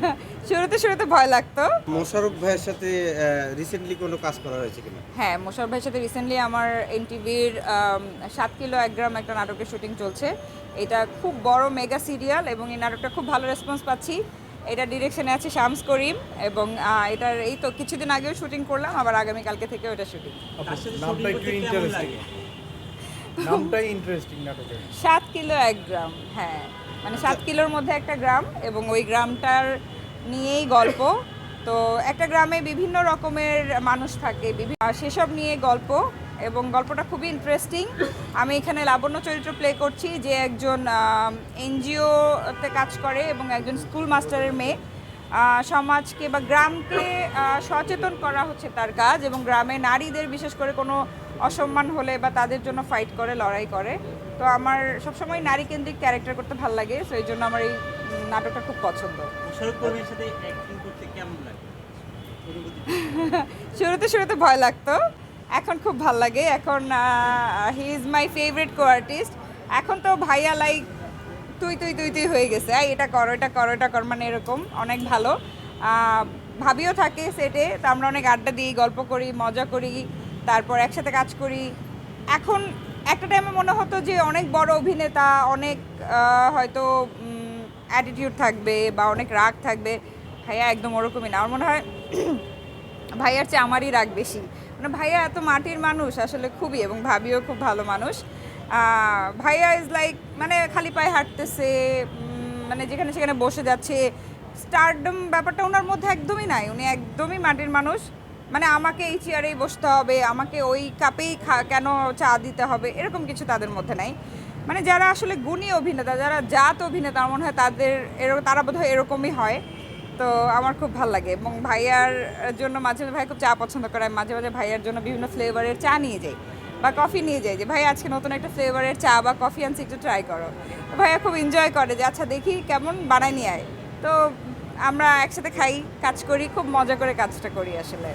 শুরুতে শুরুতে ভয় লাগতো। মোশারফ ভাইয়ের সাথে রিসেন্টলি কোনো কাজ করা হয়েছে কিনা? হ্যাঁ মোশারফ ভাইয়ের সাথে রিসেন্টলি আমার এনটিভির সাত কিলো এক গ্রাম একটা নাটকের শুটিং চলছে। এটা খুব বড় মেগা সিরিয়াল এবং এই নাটকটা খুব ভালো রেসপন্স পাচ্ছি। এটা ডিরেকশনে আছে শামস করিম এবং এটার এই তো কিছুদিন আগেও শুটিং করলাম আবার আগামীকালকে থেকেও এটা শুটিং নামটাই ইন্টারেস্টিং নাটকের। সাত কিলো এক গ্রাম হ্যাঁ। মানে সাত কিলোর মধ্যে একটা গ্রাম এবং ওই গ্রামটার নিয়েই গল্প। তো একটা গ্রামে বিভিন্ন রকমের মানুষ থাকে বিভিন্ন সেসব নিয়ে গল্প এবং গল্পটা খুবই ইন্টারেস্টিং আমি এখানে লাবণ্য চরিত্র প্লে করছি যে একজন এনজিওতে কাজ করে এবং একজন স্কুল মাস্টারের মেয়ে। সমাজকে বা গ্রামকে সচেতন করা হচ্ছে তার কাজ এবং গ্রামে নারীদের বিশেষ করে কোনো অসম্মান হলে বা তাদের জন্য ফাইট করে, লড়াই করে। তো আমার সবসময় নারী কেন্দ্রিক ক্যারেক্টার করতে ভালো লাগে তো এই জন্য আমার এই নাটকটা খুব পছন্দ। শুরুতে শুরুতে ভয় লাগতো এখন খুব ভালো লাগে। এখন he is my favourite co artist এখন তো ভাইয়া লাইক তুই তুই তুই তুই হয়ে গেছে। এটা কর এটা কর এটা কর মানে এরকম অনেক ভালো। ভাবিও থাকে সেটে তো আমরা অনেক আড্ডা দিই গল্প করি মজা করি তারপর একসাথে কাজ করি। এখন একটা টাইমে মনে হতো যে অনেক বড় অভিনেতা, অনেক হয়তো অ্যাটিটিউড থাকবে বা অনেক রাগ থাকবে। ভাইয়া একদম ওরকমই না। আমার মনে হয় ভাইয়ার চেয়ে আমারই রাগ বেশি। মানে ভাইয়া এত মাটির মানুষ, আসলে খুবই, এবং ভাবিও খুব ভালো মানুষ। ভাইয়া ইজ লাইক মানে খালি পায়ে হাঁটতেছে মানে যেখানে সেখানে বসে যাচ্ছে। স্টারডম ব্যাপারটা ওনার মধ্যে একদমই নাই। উনি একদমই মাটির মানুষ। মানে আমাকে এই চেয়ারেই বসতে হবে, আমাকে ওই কাপেই কেন চা দিতে হবে, এরকম কিছু তাদের মধ্যে নাই। মানে যারা আসলে গুণী অভিনেতা, যারা জাত অভিনেতা, আমার মনে হয় তাদের এরকম তারা বোধহয় এরকমই হয়। তো আমার খুব ভালো লাগে এবং ভাইয়ার জন্য মাঝে মাঝে, ভাই খুব চা পছন্দ করে মাঝে মাঝে ভাইয়ার জন্য বিভিন্ন ফ্লেভারের চা নিয়ে যাই বা কফি নিয়ে যাই যে, ভাই, আজকে নতুন একটা ফ্লেভারের চা বা কফি আনছি, একটু ট্রাই করো। ভাইয়া খুব এনজয় করে যে আচ্ছা দেখি কেমন বানায় নিয়ে আয়। তো আমরা একসাথে খাই, কাজ করি, খুব মজা করে কাজটা করি আসলে।